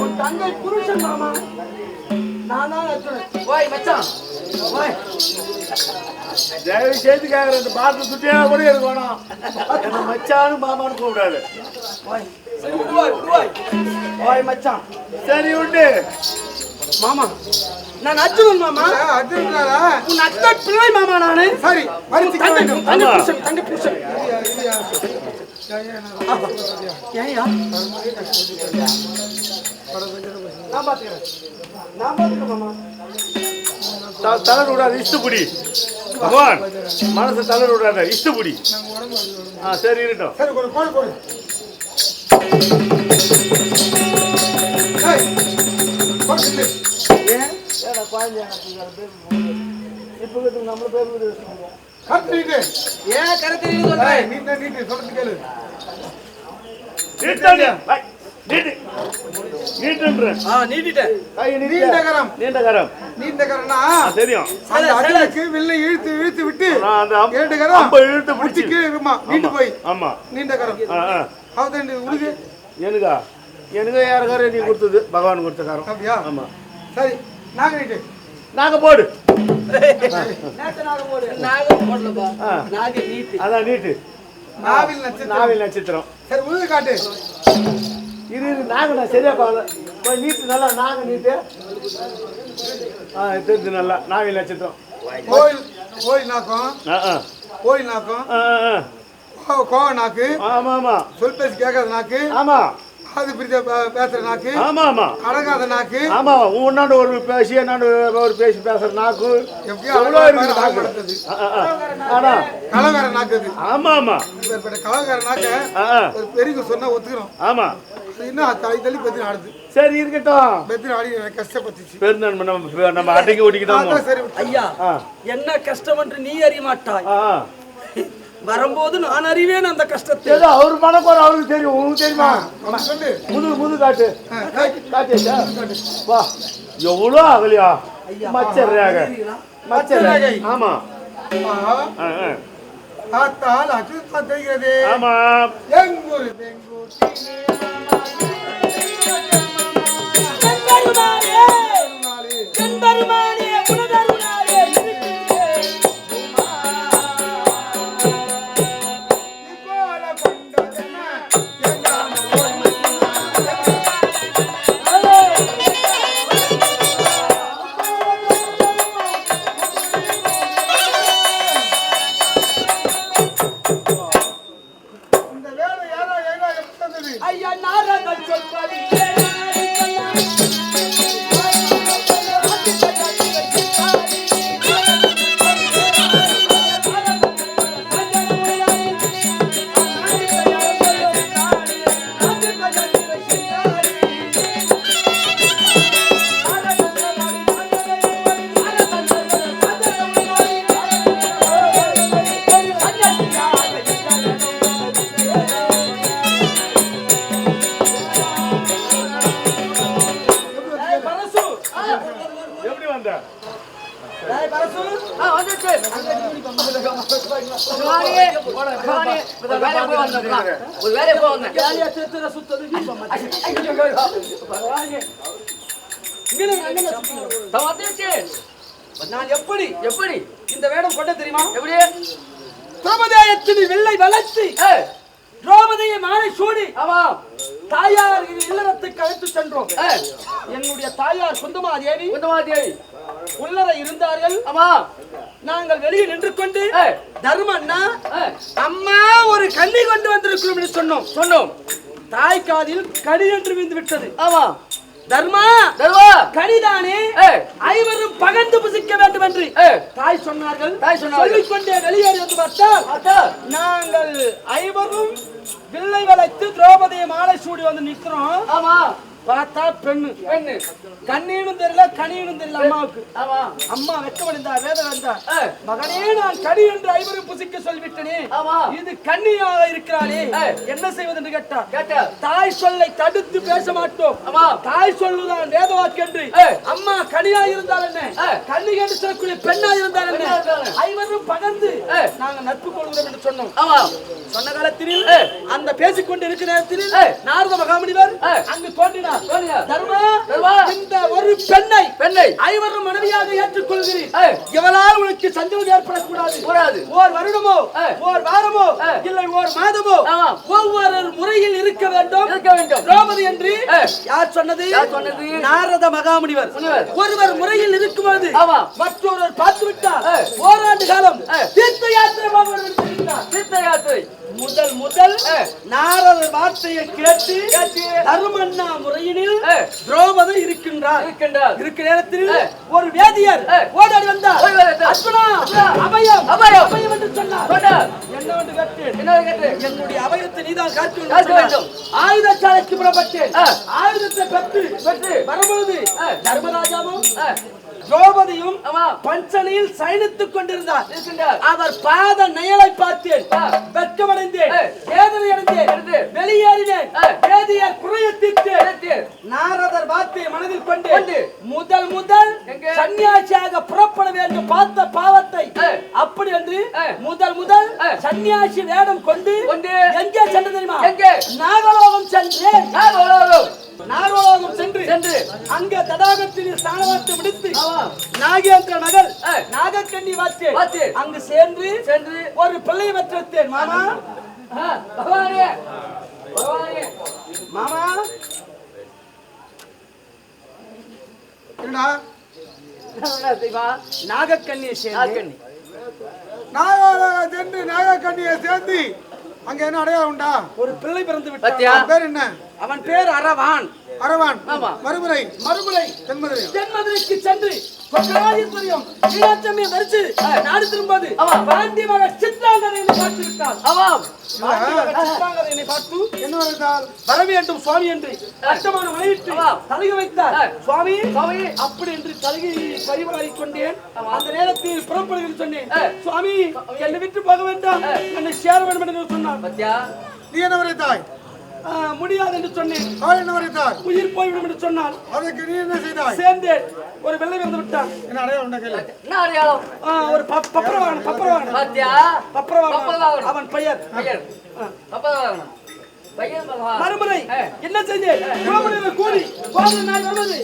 உன் தங்கை புருஷன் மாமா. நான் தான் அர்ஜுனன் ஓய் மச்சான். ஓய் தயவு செய்து கேட்குற இந்த பாட்டு சுட்டியா கூட எனக்கு வேணாம். என்ன மச்சானு மாமான்னு கூப்பிடாது. ஓய் ஓய் மச்சான். சரி உண்டு மாமா நான் அர்ஜுனன் மாமா. அர்ஜுனாரா உன் அத்தை பிள்ளை மாமா நானு. சரி தங்கை ஆமா. புருஷன் தங்கை புருஷன். ஏயா நான் பாத்துக்கிறேன் நான் பாத்துக்கிறேன் மாமா த- தளர விடாத இஷ்டப்படி பகவான் மனசை தளர விடாத இஷ்டப்படி ஆ சரி இருக்கட்டும் சரி ஒரு கோல் போடு ஏய், கோல் சொல்லு. ஏன் ஏடா குழந்தை இப்போ நம்மள பேர் சொல்லுவோம் கருத்து நீட்டு. ஏன் கருத்து ஏய், நீட்டு, சொல்றது கேளு. நீட்டாங்க வை, நீட்டு. நீட்டுன்றேன் ஆ நீட்டிட்டேன் கை நீண்ட நீட்ட கரம். நீண்ட கரம் நீண்ட கரம்னா, ஆ, தெரியும். அந்த அடிலுக்கு வில்லை இழுத்து இழுத்து விட்டு அந்த இரண்டு கரம் அம்பை இழுத்து பிடிச்சு. கீழே இருக்குமா? நீண்டு போய். ஆமா. நீண்ட கரம் ஆ. ஆ அவதான் உனக்கு எனக்கா? எனக்கு யாருக்கார நீ கொடுத்தது? பகவான் கொடுத்த காரம். அப்படியா? ஆமா. சரி நாங்க நீட்டு. நாங்க போடு. அதான் நீட்டு நாவில் நட்சத்திரம். நாவில் நட்சத்திரம் சரி உழுது காட்டு. இரு இரு நாங்க நான் சரியா பாக்கல போய் நீட்டு நல்லா நாங்க நீட்டு. ஆ தெரிஞ்சு நல்லா நாவில் நட்சத்திரம். கோயில் கோயில் நாக்கம். கோயில் நாக்கம். ஆ ஆ, கோ- கோவ நாக்கு. ஆமா ஆமா. சொல் பேசி கேட்காத நாக்கு. ஆமா. அது பிரிச்ச பே- பேசுற நாக்கு. ஆமா ஆமா. அடங்காத நாக்கு. ஆமா உன்னாண்டு ஒரு பேசி என்னாண்டு ஒரு பேசி பேசுற நாக்கு. எவ்வளோ இருக்குது நாக்கு. ஆனா கலகார நாக்கு அது. ஆமா ஆமா. கலகார நாக்க ஒரு பெரியவங்க சொன்னா ஒத்துக்கிறோம் ஆமா. இன்னும் தாய் தள்ளி பெத்தின ஆடுது. சரி இருக்கட்டும். பெத்தின ஆடி எனக்கு கஷ்டப்பட்டுச்சு பெருந்தன்மை நம்ம நம்ம அட்டைக்கு ஓட்டிக்கிட்டோம் அதான் சரி ஐயா ஆ. என்ன கஷ்டம் என்று நீ அறிய மாட்டாய். வரும்போது நான் அறிவேன் அந்த கஷ்டத்தை. ஏதோ அவர் மனக்கோரம் அவருக்கு தெரியும். உனக்கு தெரியுமா? முது முது காட்டு. காட்டியாச்சா வா. எவ்வளோ ஆகலையா? மச்சர்றாக மச்சர் ஆமா. ஆ, ஆ, ஆ. பார்த்தால் அசுத்தம் தெரிகிறது ஆமா. எங்கூர் பெங்கூர் ஒரு வேலையை போய் வந்தேன் ஒரு வேலையை போய் வந்தேன் சுத்தது நான் எப்படி எப்படி இந்த வேடம் கொண்ட தெரியுமா? எப்படி? திரௌபதியத்தின் வெள்ளை வளர்த்து திரௌபதியை மாலை சூடி ஆமா. தாயார் இல்லறத்துக்கு அழைத்து சென்றோம். என்னுடைய தாயார் குந்தமாதேவி குந்தமா தேவி உள்ளர இருந்தார்கள். ஆமா. நாங்கள் வெளியே நின்று கொண்டு தர்மண்ணா அம்மா ஒரு கண்ணி கொண்டு வந்திருக்கிறோம் என்று சொன்னோம். சொன்னோம். தாய் காதில் கனி என்று விழுந்து விட்டது ஆமா. தர்மா தருவா கனிதானே ஐவரும் பகந்து புசிக்க வேண்டும் என்று தாய் சொன்னார்கள். தாய் சொன்னார்கள். சொல்லிக்கொண்டே வெளியேறி வந்து பார்த்தால் நாங்கள் ஐவரும் வில்லை வளைத்து திரௌபதியை மாலை சூடி வந்து நிக்கிறோம் ஆமா. பார்த்தா பெண்ணு பெண்ணு கண்ணீனும் தெரியல கனியனும் தெரியல அம்மாவுக்கு ஆமா அம்மா வெட்கமடைந்தா வேதம் வந்தா மகனே நான் கனி என்று ஐவரும் புசிக்க சொல்லிவிட்டனே இது கன்னியாக இருக்கிறாளே. என்ன செய்வது என்று கேட்டார் கேட்ட தாய் சொல்லை தடுத்து பேச மாட்டோம் தாய் சொல்லுதான் வேதவாக்கு என்று ஏய். அம்மா கனியா இருந்தால் என்ன. கன்னி என்று சொல்லக்கூடிய பெண்ணா இருந்தால் என்ன? ஐவரும் பகர்ந்து. நாங்க நட்பு கொள்கிறோம் என்று சொன்னோம் ஆமா சொன்ன காலத்தில். அந்த பேசிக்கொண்டு இருக்கிற நேரத்தில். நாரத மகாமுனிவர் ஏய். அங்கு தோன்றினார். இந்த ஒரு பெண்ணை பெண்ணை ஐவரும் மனைவியாக ஏற்றுக்கொள்கிறேன். இவளால் உனக்கு சஞ்சலம் ஏற்படக்கூடாது கூடாது. ஓர் வருடமோ. ஓர் வாரமோ. இல்லை ஓர் மாதமோ. ஒவ்வொரு முறையில் இருக்க வேண்டும் இருக்க வேண்டும் திரௌபதி என்று. யார் சொன்னது சொன்னது? நாரத மகாமுனிவர் முனிவர். ஒருவர் முறையில் இருக்கும்போது ஆமா. மற்றொருவர் பார்த்து விட்டார். ஓராண்டு காலம். தீர்த்த யாத்திரை. தீர்த்த யாத்திரை முதல் முதல். நாரத வார்த்தையை கேட்டு தருமண்ணா முறையினில். திரௌபதி இருக்கின்றார் இருக்கின்றார் இருக்கிற நேரத்தில். ஒரு வேதியர். ஓடாடி வந்தார் அர்ஜுனா. அபயம் அபயம். அபயம் என்று சொன்னார். என்னவென்று கேட்டேன் என்ன என்னுடைய அபயத்தை நீதான் காக்க. வேண்டும். ஆயுதசாலைக்கு புறப்பட்டேன். ஆயுதத்தை பெற்று பெற்று. வரும்பொழுது. தர்மராஜாவும் திரௌபதியும் பஞ்சனையில் சயனித்துக் கொண்டிருந்தார் அவர் பாத நயலை பார்த்தேன் நாகலோகம் சென்று சென்று. அங்க தடாகத்தில் ஸ்நானவார்த்தை முடித்து ஆமா. நாகேந்திர நகர். நாகக்கண்ணி வாத்து. வாத்து. அங்கு சென்று சென்று ஒரு பிள்ளை பெற்றேன் மாமா. பகவானே. பகவானே. மாமா. என்னடா? நாகக்கண்ணியை சேர்ந்து நாகக்கண்ணியை சேர்ந்து அங்க என்ன அடையாளம் உண்டா? ஒரு பிள்ளை பிறந்து? விட்டான். அவன் பேர் என்ன? அவன் பேர் அரவான். அரவான். ஆமா. மறுமுறை. மறுமுறை. தென்மதுரை தென்மதுரைக்கு சென்று கொக்கராஜேஸ்வரியம் மீனாட்சியம்மையை தரிச்சு நாடு திரும்பது. பாண்டி பார்த்து விட்டான் ஆமாம் சித்தாங்கரையை பார்த்து என்ன வர வேண்டும் சுவாமி என்று கஷ்டமான மனைவிட்டு. தலகை வைத்தார். சுவாமி சுவாமி. அப்படி என்று தலகையை பரிமாறிக் கொண்டேன் அந்த நேரத்தில் புறப்படுகிறேன் சொன்னேன். சுவாமி என்னை விட்டு போக வேண்டாம் என்னை சேர வேண்டும் என்று சொன்னார் நீ என்ன ஆ, முடியாது என்று சொன்னேன் அவள் என்ன வரைத்தார் உயிர் போய்விடும் என்று சொன்னான் அதற்கு நீ என்ன செய்தாய் சேர்ந்தேன் ஒரு வெள்ளை வந்து விட்டான் என்ன அடையாளம் உண்டா கேளு என்ன அடையாளம் ஒரு பப்- பப்பரவாகனம் பப்பரவாகனம் பாத்தியா பப்பரவாகனம் பப்பரவாகனம். அவன் பெயர் பையன் அப்பதான் பையன் பகவான் மறுமுறை. என்ன செஞ்சேன் கூடி கோமணி நான் வருவது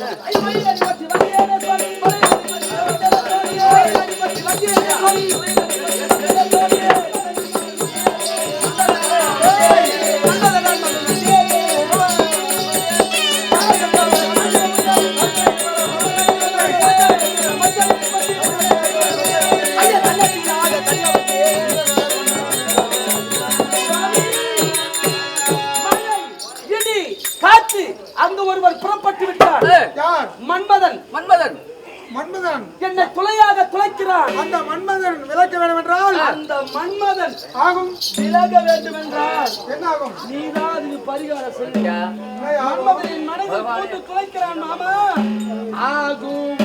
மன்மதன் மன்மதன். மன்மதன். என்னை துளையாக துளைக்கிறான். அந்த மன்மதன் விளக்க வேண்டும் என்றால் அந்த மன்மதன் ஆகும். விலக வேண்டும் என்றால் என்ன ஆகும் நீதான் அதுக்கு பரிகாரம் ஆகும் மன்மதனின் மனதில் போட்டு துளைக்கிறான் மாமா. ஆகும்.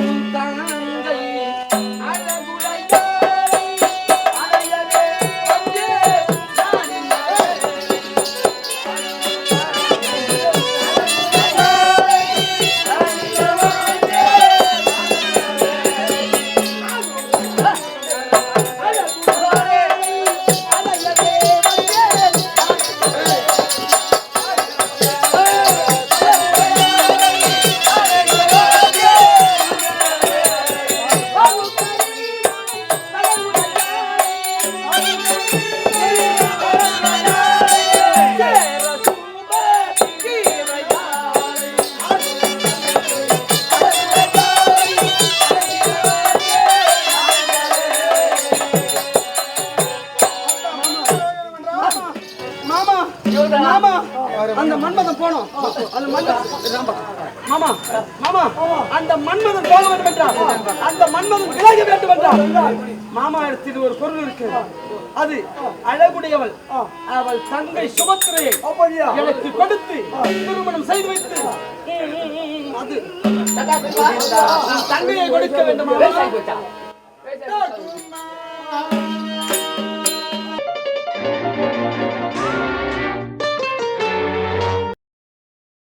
அந்த மன்மதன் போனோம். அந்த மன்மதன் மாமா மாமா அந்த மன்மதன் போக வேண்டும் என்றார். அந்த மன்மதன் விலக வேண்டும் என்றார். மாமா இடத்தில் ஒரு பொருள் இருக்கு. அது அழகுடையவள். அவள் தங்கை சுபத்திரையை எனக்கு கொடுத்து திருமணம் செய்து வைத்து. அது தங்கையை கொடுக்க வேண்டும்?